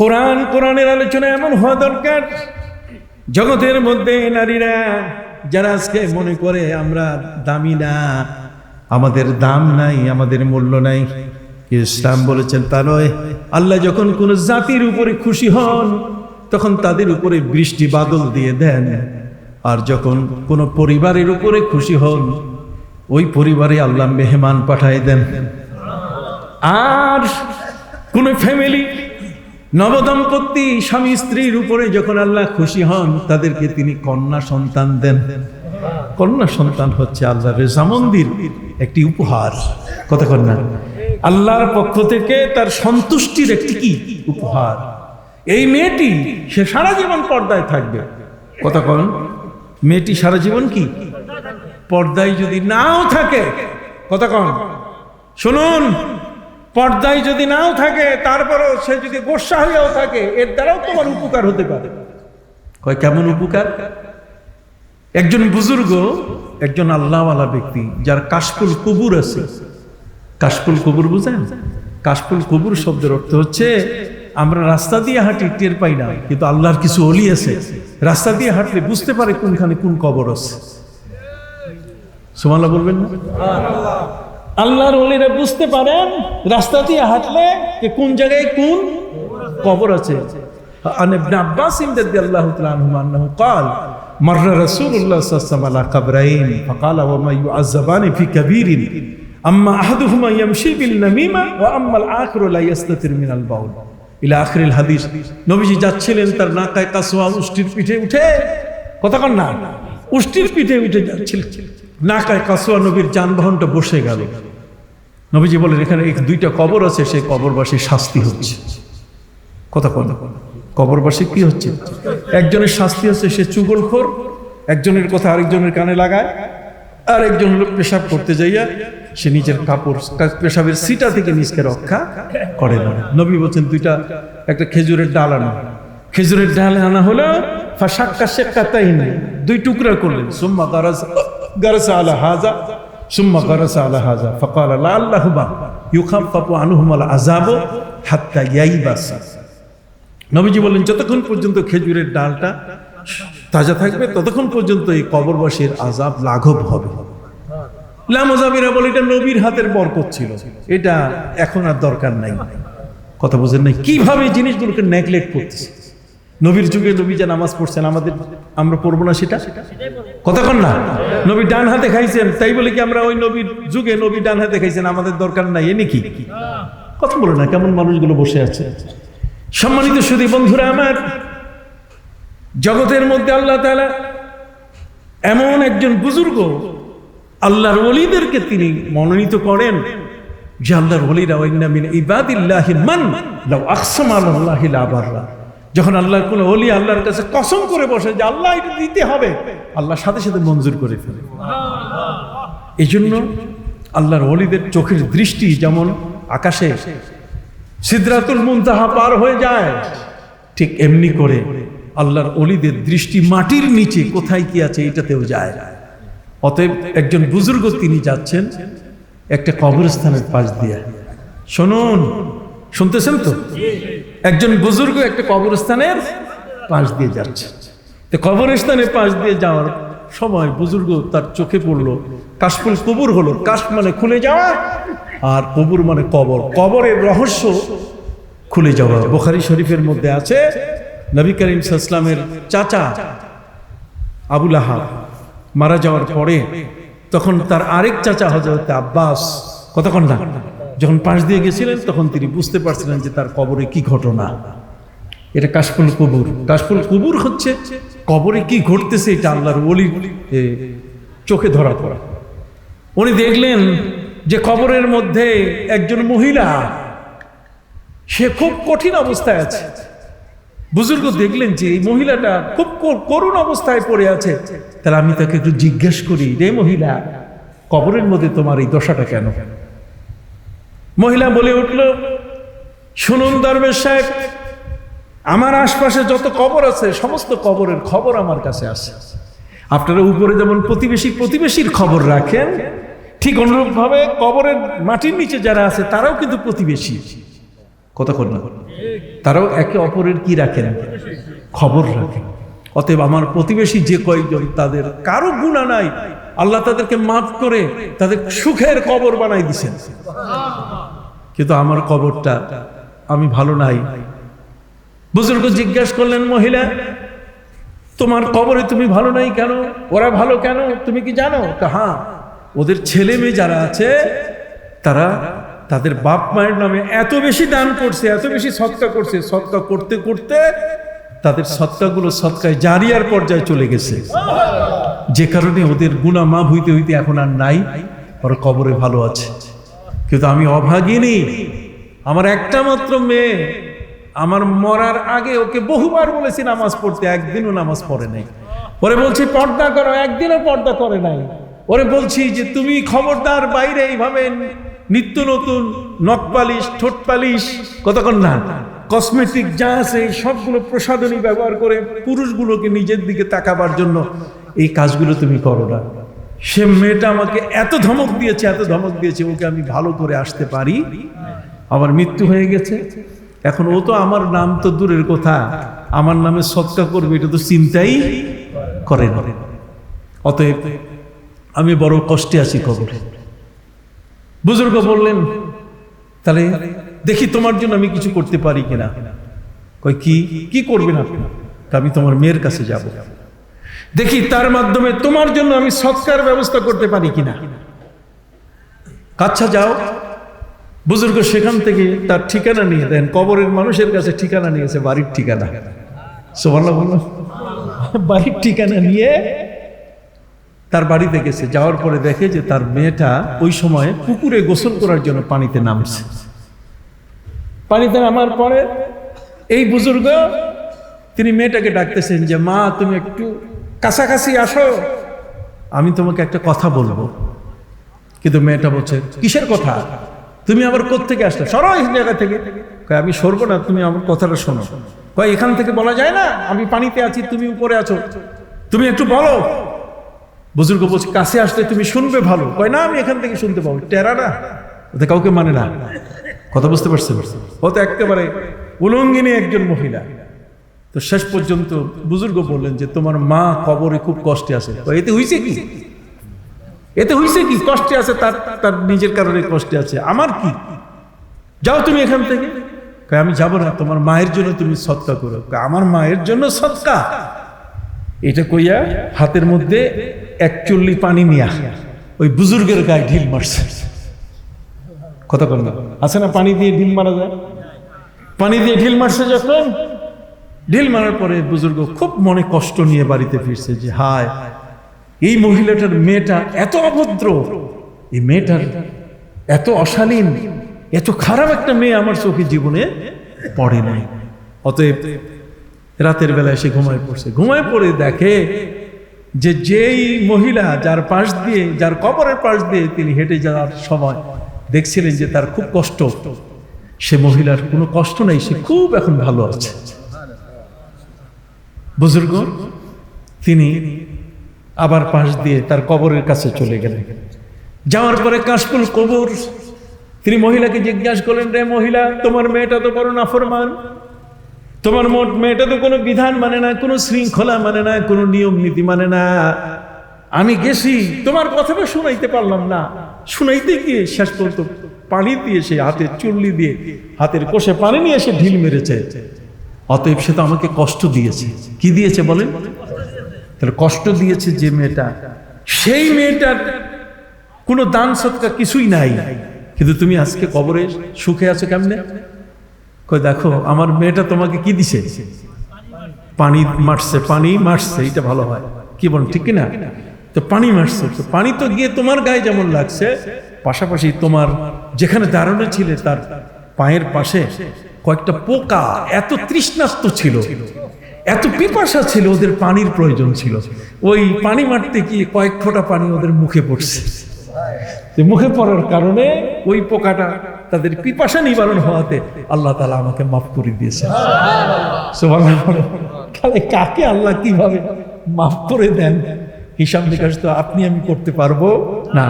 কোরআন, কোরআনের আলোচনা এমন হওয়া দরকার। জগতের মধ্যে নারীরা, যারা আজকে মনে করে আমরা দামি না, আমাদের দাম নাই, আমাদের মূল্য নাই ইসলাম বলেছেন তা নয়। আল্লাহ যখন কোন জাতির উপরে খুশি হন, তখন তাদের উপরে বৃষ্টি বাদল দিয়ে দেন। আর যখন কোন পরিবারের উপরে খুশি হন, ওই পরিবারে আল্লাহ মেহমান পাঠায় দেন। আর কোন ফ্যামিলি নবদম্পতি স্বামী স্ত্রীর উপরে যখন আল্লাহ খুশি হন, তাদেরকে তিনি কন্যা সন্তান দেন। কন্যা সন্তান হচ্ছে আল্লাহ রেজামন্দির একটি উপহার। কথা কন্যা আল্লাহর পক্ষ থেকে তার সন্তুষ্টির একটি কি? উপহার। এই মেয়েটি, সে সারা জীবন পর্দায় থাকবে। কথা কন। মেয়েটি সারা জীবন কি? পর্দায় যদি নাও থাকে, কথা কন। শুনুন। পর্দায় যদি নাও থাকে তারপরও সে যদি গোসা হয়েও থাকে এর দ্বারাও তোমার উপকার হতে পারে। কয় কেমন উপকার? একজন বুজুর্গ একজন আল্লাহওয়ালা ব্যক্তি যার কাশফুল কুবুর আছে। কাশফুল কুবুর বুঝেন? কাশফুল কুবুর শব্দের অর্থ হচ্ছে আমরা রাস্তা দিয়ে হাঁটি টের পাই না কিন্তু আল্লাহর কিছু অলি আছে। রাস্তা দিয়ে হাঁটলে বুঝতে পারে কোনখানে কোন কবর আছে। সুমাল্লাহ বলবেন না? আল্লাহর অলিরা বুঝতে পারেন রাস্তা দিয়ে হাঁটলে যে কোন জায়গায় কোন কবর আছে عن ابن عباس رضي الله تعالى عنهما انه قال مر رسول الله صلى الله عليه وسلم على قبرين فقال وما يعذبان في كبير اما احدهما يمشي بالنميمه واما الاخر لا يستتر من البول الى اخر الحديث নবীজি যাচ্ছিলেন তার নাকায় কাসওয়া উষ্টির পিঠে উঠে কথা কন না উষ্টির পিঠে উঠে যাচ্ছিলেন নাকায় কাসওয়া নবীর যানবাহনটা বসে গেল। নবীজি বলেন এখানে দুইটা কবর আছে, সেই কবরবাসীর শাস্তি হচ্ছে। কথা কথা কবরবাসী কি হচ্ছে? একজনের শাস্তি হচ্ছে, সে চুগলখোর, একজনের কথা আরেকজনের কানে লাগায় আর একজন লোক পেশাব করতে যাইয়া সে নিজের কাপড়, পেশাবের সিটা থেকে নিজকে রক্ষা করে না। নবী বলছেন, দুইটা, একটা খেজুরের ডাল আনা। খেজুরের ডাল আনা হলো ফাঁসাক্কা শেক্কা তাই নেই দুই টুকরা করলেন। সুম্মা গারাজ গারাসা আলা হাজা সুম্মা গারাসা আলা হাজা ফকাল আল্লাহুমা ইউখাফাফু আনহুমাল আযাবু হাত্তা ইয়াইবাসা নবীজি বললেন, যতক্ষণ পর্যন্ত খেজুরের ডালটা তাজা থাকবে, ততক্ষণ পর্যন্ত এই কবরবাসীর আজাব লাঘব হবে। লামজাবিরা বলে, এটা নবীর হাতের বরকত ছিল। এটা এখন আর দরকার নাই। কথা বোঝেন নাই? কীভাবে জিনিসগুলোকে নেগলেক্ট করতেছে? নবীর যুগে নবী যে নামাজ পড়ছেন, আমাদের আমরা পড়ব না সেটা? কতক্ষণ না। নবী ডান হাতে খাইছেন, তাই বলে কি আমরা ওই নবীর যুগে নবী ডান হাতে খাইছেন, আমাদের দরকার নাই, এ নাকি? কথা বলে না, কেমন মানুষগুলো বসে আছে? সম্মানিত সুদী বন্ধুরা আমার, জগতের মধ্যে আল্লাহ তাআলা এমন একজন বুজুর্গ, আল্লাহর ওলিদেরকে তিনি মনোনীত করেন, যে আল্লাহর অলিরা ইবাদিল্লাহি মান লাউ আকসামা আলাল্লাহি লা বাররা। যখন আল্লাহর কোন অলি আল্লাহর কাছে কসম করে বসে যে আল্লাহ এটা দিতে হবে, আল্লাহ সাথে সাথে মঞ্জুর করে ফেলে। এই জন্য আল্লাহর অলিদের চোখের দৃষ্টি যেমন আকাশে সিদ্রাতুল মুনতাহা পার হয়ে যায়, ঠিক এমনি করে আল্লাহর অলিদের দৃষ্টি মাটির নিচে কোথায় কি আছে এটাতেও যায়। অতএব একজন বুজুর্গ তিনি যাচ্ছেন একটা কবরস্থানের পাশ দিয়ে। শুনুন শুনতেছেন তো? একজন বুজুর্গ একটা কবরস্থানের পাশ দিয়ে যাচ্ছে। তো কবরস্থানের পাশ দিয়ে যাওয়ার সময় বুজুর্গ তার চোখে পড়ল, কাশফুল কবুর হলো। কাশ মানে খুলে যাওয়া আর কবুর মানে কবর। কবরের রহস্য খুলে যাওয়া। বোখারি শরীফের মধ্যে আছে, নবী করিম সাল্লামের চাচা আবুল আহাব মারা যাওয়ার পরে তখন তার আরেক চাচা হজরত আব্বাস, কতক্ষণ না? যখন পাশ দিয়ে গেছিলেন তখন তিনি বুঝতে পারছিলেন যে তার কবরে কি ঘটনা। এটা কাশফুল কবুর। কাশফুল কবুর হচ্ছে কবরে কি ঘটতেছে এটা আল্লাহর এ, চোখে ধরা পড়া। উনি দেখলেন যে কবরের মধ্যে একজন মহিলা সে খুব কঠিন অবস্থায় আছে। বুজুর্গ দেখলেন যে এই মহিলাটা খুব করুণ অবস্থায় পড়ে আছে। তাহলে আমি তাকে একটু জিজ্ঞেস করি রে মহিলা কবরের মধ্যে তোমার এই দশাটা কেন কেন? মহিলা বলে উঠল, শুনুন দরবেশ সাহেব, আমার আশপাশে যত কবর আছে, সমস্ত কবরের খবর আমার কাছে আছে। আপনারা উপরে যেমন প্রতিবেশী প্রতিবেশীর খবর রাখেন, ঠিক অনুরূপভাবে কবরের মাটির নিচে যারা আছে, তারাও কিন্তু প্রতিবেশী। কর না। তারাও একে অপরের কি রাখেন? খবর রাখেন। অতএব আমার প্রতিবেশী যে কয়েকজন তাদের কারও গুণা নাই আল্লাহ তাদেরকে মাফ করে তাদের সুখের কবর বানাই দিছেন। কিন্তু আমার কবরটা আমি ভালো নাই। বুজুর্গ জিজ্ঞেস করলেন, মহিলা, তোমার কবরে তুমি ভালো নাই কেন? ওরা ভালো কেন? তুমি কি জানো? হ্যাঁ ওদের ছেলে মেয়ে যারা আছে, তারা তাদের বাপ মায়ের নামে এত বেশি দান করছে, এত বেশি সৎকা করছে। সৎকা করতে করতে তাদের সৎকাগুলো সৎকায় জারিয়ার পর্যায়ে চলে গেছে। যে কারণে ওদের গুণা মাপ হইতে হইতে এখন আর নাই, ওরা কবরে ভালো আছে। কিন্তু আমি অভাগিনী, আমার একটা মাত্র মেয়ে, আমার মরার আগে ওকে বহুবার বলেছি নামাজ পড়তে, একদিনও নামাজ পড়ে নাই। পরে বলছি, পর্দা করো, একদিনও পর্দা করে নাই। ওরে বলছি যে, তুমি খবরদার বাইরে এইভাবে নিত্য নতুন নখ পালিশ, ঠোঁট পালিশ, কতক্ষণ না? কসমেটিক যা আছে, এই সবগুলো প্রসাধনী ব্যবহার করে পুরুষগুলোকে নিজের দিকে তাকাবার জন্য এই কাজগুলো তুমি করো না। সে মেয়েটা আমাকে এত ধমক দিয়েছে, এত ধমক দিয়েছে, ওকে আমি ভালো করে আসতে পারি। আমার মৃত্যু হয়ে গেছে। এখন ও তো আমার নাম তো দূরের কথা। আমার নামে সৎকা করবে, এটা তো চিন্তাই করে না। অতএব আমি বড় কষ্টে আছি কবরে। বুজুর্গ বললেন, তাহলে দেখি তোমার জন্য আমি কিছু করতে পারি কিনা। কই কি? কি করবেন আপনি? আমি তোমার মেয়ের কাছে যাব। দেখি তার মাধ্যমে তোমার জন্য আমি সৎকার ব্যবস্থা করতে পারি কিনা। কাচ্ছা যাও। বুজুর্গ সেখান থেকে তার ঠিকানা নিয়ে দেন। কবরের মানুষের কাছে ঠিকানা নিয়েছে, বাড়ির ঠিকানা। সোমাল্লা বলল বাড়ির ঠিকানা নিয়ে তার বাড়িতে গেছে। যাওয়ার পরে দেখে যে তার মেয়েটা ওই সময় পুকুরে গোসল করার জন্য পানিতে নামছে। পানিতে নামার পরে এই বুজুর্গ তিনি মেয়েটাকে ডাকতেছেন যে মা তুমি একটু কাছাকাছি আসো। আমি তোমাকে একটা কথা বলব। কিন্তু মেয়েটা বলছে কিসের কথা? তুমি আবার কোত্থেকে আসলে? সরো এই জায়গা থেকে। কয়, আমি সরবো না তুমি আমার কথাটা শোনো। কয় এখান থেকে বলা যায় না? আমি পানিতে আছি তুমি উপরে আছো। তুমি একটু বলো। বুজুর্গ বলছে কাছে আসলে তুমি শুনবে ভালো। কয় না আমি এখান থেকে শুনতে পাবো। টেরা না কাউকে মানে না। কথা বুঝতে পারছেন? ও তো একেবারে উলঙ্গিনী একজন মহিলা। তো শেষ পর্যন্ত বুজুর্গ বললেন যে, তোমার মা কবরে খুব কষ্টে আছে। এতে হইছে কি? এতে হইছে কি? কষ্টে আছে, তার তার নিজের কারণে কষ্টে আছে। আমার কি? যাও তুমি এখান থেকে। আমি যাব না, তোমার মায়ের জন্য তুমি সৎকা করো। আমার মায়ের জন্য সৎকা? এটা কইয়া হাতের মধ্যে এক চুল্লি পানি নিয়া ওই বুজুর্গের গায়ে ঢিল মারছে। কথা কর না। আছে না পানি দিয়ে ঢিল মারা যায়? পানি দিয়ে ঢিল মারছে যখন? ঢিল মারার পরে বুজুর্গ খুব মনে কষ্ট নিয়ে বাড়িতে ফিরছে যে, হায়, এই মহিলাটার মেয়েটা এত অভদ্র। এই মেয়েটার এত অশালীন, এত খারাপ একটা মেয়ে আমার চোখে জীবনে পড়ে নাই। অতএব রাতের বেলায় সে ঘুমায় পড়ছে। ঘুমায় পড়ে দেখে যে যেই মহিলা যার পাশ দিয়ে, যার কবরের পাশ দিয়ে তিনি হেঁটে যাওয়ার সময় দেখছিলেন যে তার খুব কষ্ট। সে মহিলার কোনো কষ্ট নেই, সে খুব এখন ভালো আছে। বুজুর্গ, তিনি আবার পাশ দিয়ে তার কবরের কাছে চলে গেলেন। যাওয়ার পরে কাশফুল কবর, তিনি মহিলাকে জিজ্ঞাসা করলেন, রে মহিলা, তোমার মেয়েটা তো বড় নাফরমান। তোমার মোট মেয়েটা তো কোনো বিধান মানে না, কোনো শৃঙ্খলা মানে না, কোনো নিয়ম নীতি মানে না। আমি গেছি, তোমার কথাটা শুনাইতে পারলাম না। শুনাইতে গিয়ে শেষ পর্যন্ত পানি দিয়ে সে হাতের চুল্লি দিয়ে হাতের কোষে পানি নিয়ে সে ঢিল মেরেছে। অতএব সে তো আমাকে কষ্ট দিয়েছে। কি দিয়েছে বলেন? তাহলে কষ্ট দিয়েছে যে মেয়েটা। সেই মেয়েটার কোনো দান সৎকার কিছুই নাই। কিন্তু তুমি আজকে কবরে সুখে আছো কেমনে? কই দেখো, আমার মেয়েটা তোমাকে কি দিছে? পানি মারছে পানি মারছে, এটা ভালো হয়। কি বল ঠিক না তো পানি মারছে। তো পানি তো গিয়ে তোমার গায়ে যেমন লাগছে, পাশাপাশি তোমার যেখানে দাঁড়ানো ছিলে তার পায়ের পাশে কয়েকটা পোকা এত তৃষ্ণাস্ত ছিল, এত পিপাসা ছিল ওদের পানির প্রয়োজন ছিল। ওই পানি মারতে গিয়ে কয়েক ফোঁটা পানি ওদের মুখে পড়ছে। মুখে পড়ার কারণে ওই পোকাটা তাদের পিপাসা নিবারণ হওয়াতে আল্লাহ তালা আমাকে মাফ করে দিয়েছে। তাহলে কাকে আল্লাহ কীভাবে মাফ করে দেন? হিসাব নিকাশ তো আপনি আমি করতে পারব? না।